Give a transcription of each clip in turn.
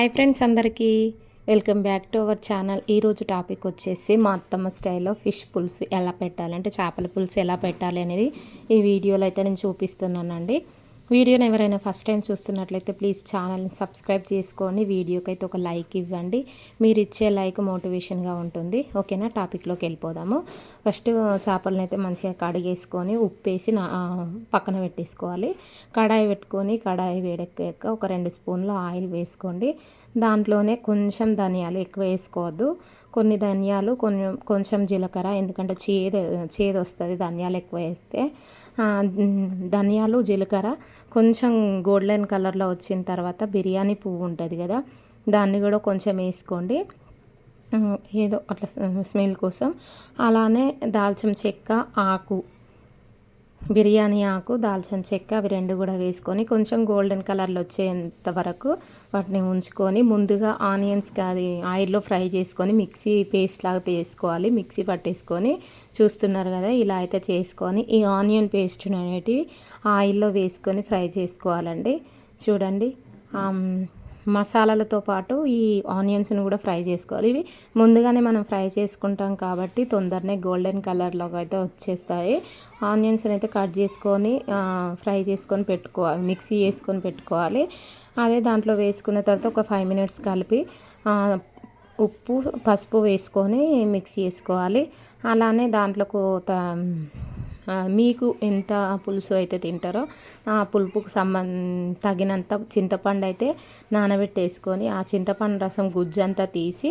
Hi friends అందరికీ welcome back to our channel ఈరోజు topic వచ్చేసి మా అత్తమ్మ స్టైల్లో ఫిష్ పులుసు ఎలా పెట్టాలి అంటే చేపల పులుసు ఎలా పెట్టాలి అనేది ఈ వీడియోలో అయితే నేను చూపిస్తున్నానండి. వీడియోని ఎవరైనా ఫస్ట్ టైం చూస్తున్నట్లయితే ప్లీజ్ ఛానల్ని సబ్స్క్రైబ్ చేసుకొని వీడియోకి అయితే ఒక లైక్ ఇవ్వండి. మీరు ఇచ్చే లైక్ మోటివేషన్గా ఉంటుంది. ఓకేనా? టాపిక్లోకి వెళ్ళిపోదాము. ఫస్ట్ చేపలను అయితే మంచిగా కడిగేసుకొని ఉప్పేసి నా పక్కన పెట్టేసుకోవాలి. కడాయి పెట్టుకొని కడాయి వేడెక్కాక ఒక రెండు స్పూన్లు ఆయిల్ వేసుకోండి. దాంట్లోనే కొంచెం ధనియాలు ఎక్కువ వేసుకోవద్దు. కొన్ని ధనియాలు కొన్ని కొంచెం జీలకర్ర ఎందుకంటే చేదు చేదు వస్తుంది ధనియాలు ఎక్కువ వేస్తే. ధనియాలు జీలకర్ర కొంచెం గోల్డెన్ కలర్లో వచ్చిన తర్వాత బిర్యానీ పువ్వు ఉంటుంది కదా దాన్ని కూడా కొంచెం వేసుకోండి. ఏదో అట్లా స్మెల్ కోసం. అలానే దాల్చిన చెక్క ఆకు బిర్యానీ ఆకు దాల్చిన చెక్క అవి రెండు కూడా వేసుకొని కొంచెం గోల్డెన్ కలర్లో వచ్చేంత వరకు వాటిని ఉంచుకొని ముందుగా ఆనియన్స్ అది ఆయిల్లో ఫ్రై చేసుకొని మిక్సీ పేస్ట్ లాగా తీసుకోవాలి మిక్సీ పట్టేసుకొని చూస్తున్నారు కదా ఇలా అయితే చేసుకొని ఈ ఆనియన్ పేస్ట్ అనేటి ఆయిల్లో వేసుకొని ఫ్రై చేసుకోవాలండి. చూడండి. మసాలాలతో పాటు ఈ ఆనియన్స్ని కూడా ఫ్రై చేసుకోవాలి. ఇవి ముందుగానే మనం ఫ్రై చేసుకుంటాం కాబట్టి తొందరనే గోల్డెన్ కలర్లోకి అయితే వచ్చేస్తాయి. ఆనియన్స్ని అయితే కట్ చేసుకొని ఫ్రై చేసుకొని పెట్టుకోవాలి మిక్సీ వేసుకొని పెట్టుకోవాలి. అదే దాంట్లో వేసుకున్న తర్వాత ఒక ఫైవ్ మినిట్స్ కలిపి ఉప్పు పసుపు వేసుకొని మిక్స్ చేసుకోవాలి అలానే దాంట్లోకి మీకు ఎంత పులుసు అయితే తింటారో ఆ పులుపుకు సంబంధ తగినంత చింతపండు అయితే నానబెట్టేసుకొని ఆ చింతపండు రసం గుజ్జు అంతా తీసి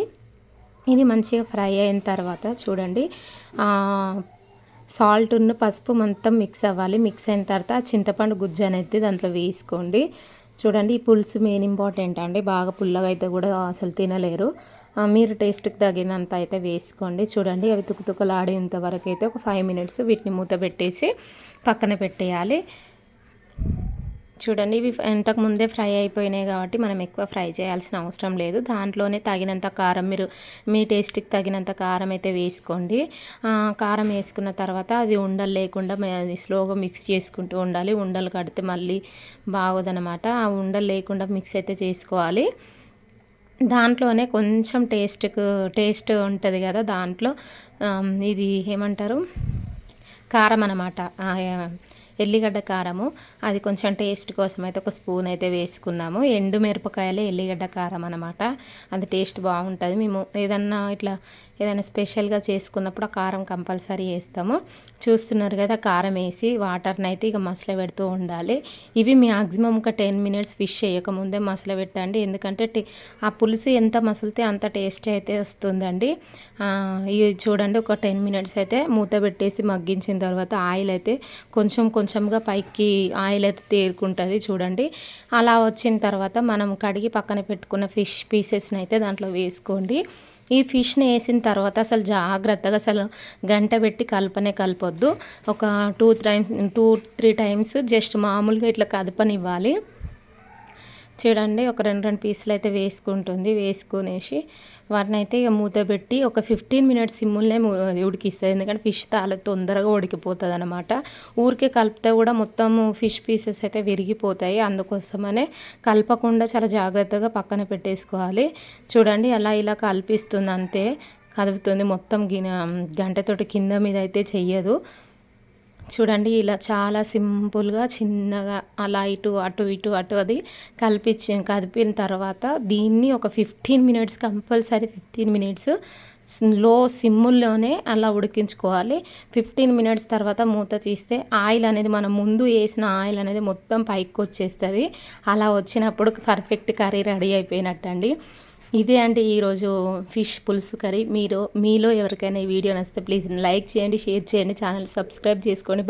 ఇది మంచిగా ఫ్రై అయిన తర్వాత చూడండి సాల్ట్ ఉన్న పసుపు మొత్తం మిక్స్ అవ్వాలి. మిక్స్ అయిన తర్వాత చింతపండు గుజ్జు అనేది దాంట్లో వేసుకోండి. చూడండి ఈ పులుసు మెయిన్ ఇంపార్టెంట్ అండి. బాగా పుల్లగా అయితే కూడా అసలు తినలేరు. మీరు టేస్ట్కి తగినంత అయితే వేసుకోండి. చూడండి అవి తుకుతుకలాడేంత వరకు అయితే ఒక ఫైవ్ మినిట్స్ వీటిని మూత పెట్టేసి పక్కన పెట్టేయాలి. చూడండి ఇవి ఇంతకు ముందే ఫ్రై అయిపోయినాయి కాబట్టి మనం ఎక్కువ ఫ్రై చేయాల్సిన అవసరం లేదు. దాంట్లోనే తగినంత కారం మీరు మీ టేస్ట్కి తగినంత కారం అయితే వేసుకోండి. కారం వేసుకున్న తర్వాత అది ఉండలు లేకుండా స్లోగా మిక్స్ చేసుకుంటూ ఉండాలి. ఉండలు కడితే మళ్ళీ బాగోదనమాట ఆ ఉండలు లేకుండా మిక్స్ అయితే చేసుకోవాలి. దాంట్లోనే కొంచెం టేస్ట్కు టేస్ట్ ఉంటుంది కదా దాంట్లో. ఇది ఏమంటారు? కారం అనమాట ఎల్లిగడ్డ కారము. అది కొంచెం టేస్ట్ కోసం అయితే ఒక స్పూన్ అయితే వేసుకున్నాము. ఎండు మిరపకాయలే ఎల్లిగడ్డ కారం అనమాట అది టేస్ట్ బాగుంటుంది. మేము ఏదన్నా ఇట్లా ఏదైనా స్పెషల్గా చేసుకున్నప్పుడు ఆ కారం కంపల్సరీ వేస్తాము. చూస్తున్నారు కదా కారం వేసి వాటర్ని అయితే ఇక మసల పెడుతూ ఉండాలి. ఇవి మ్యాక్సిమం ఒక టెన్ మినిట్స్ ఫిష్ చేయకముందే మసల పెట్టండి. ఎందుకంటే ఆ పులుసు ఎంత మసిలితే అంత టేస్ట్ అయితే వస్తుందండి. ఇది చూడండి ఒక టెన్ మినిట్స్ అయితే మూత పెట్టేసి మగ్గించిన తర్వాత ఆయిల్ అయితే కొంచెం కొంచెంగా పైకి ఆయిల్ అయితే తేరుకుంటుంది చూడండి. అలా వచ్చిన తర్వాత మనం కడిగి పక్కన పెట్టుకున్న ఫిష్ పీసెస్ని అయితే దాంట్లో వేసుకోండి. ఈ ఫిష్ని వేసిన తర్వాత అసలు జాగ్రత్తగా అసలు గంట పెట్టి కలపనే కలపొద్దు. ఒక two times two three times just మామూలుగా ఇట్లా కదపనివ్వాలి. చూడండి ఒక రెండు రెండు పీసులు అయితే వేసుకుంటుంది. వేసుకునేసి వాటిని అయితే ఇక మూత పెట్టి ఒక ఫిఫ్టీన్ మినిట్స్ సిమ్ములనే ఉడికిస్తుంది ఎందుకంటే ఫిష్ చాలా తొందరగా ఉడికిపోతుంది అనమాట ఊరికే కలిపితే కూడా మొత్తం ఫిష్ పీసెస్ అయితే విరిగిపోతాయి. అందుకోసమనే కలపకుండా చాలా జాగ్రత్తగా పక్కన పెట్టేసుకోవాలి. చూడండి అలా ఇలా కలిపిస్తుంది అంతే కదుపుతుంది మొత్తం గిన గంటతోటి కింద మీద అయితే చెయ్యదు. చూడండి ఇలా చాలా సింపుల్గా చిన్నగా అలా ఇటు అటు ఇటు అటు అది కలిపించి కదిపిన తర్వాత దీన్ని ఒక ఫిఫ్టీన్ మినిట్స్ కంపల్సరీ ఫిఫ్టీన్ మినిట్స్లో సిమ్ముల్లోనే అలా ఉడికించుకోవాలి. ఫిఫ్టీన్ మినిట్స్ తర్వాత మూత తీస్తే ఆయిల్ అనేది మనం ముందు వేసిన ఆయిల్ అనేది మొత్తం పైకి వచ్చేస్తుంది అలా వచ్చినప్పుడు పర్ఫెక్ట్ కర్రీ రెడీ అయిపోయినట్టండి. ఇదే అండి ఈరోజు ఫిష్ పులుసు కర్రీ. మీరు మీలో ఎవరికైనా ఈ వీడియో నచ్చితే ప్లీజ్ లైక్ చేయండి షేర్ చేయండి ఛానల్ సబ్స్క్రైబ్ చేసుకోండి.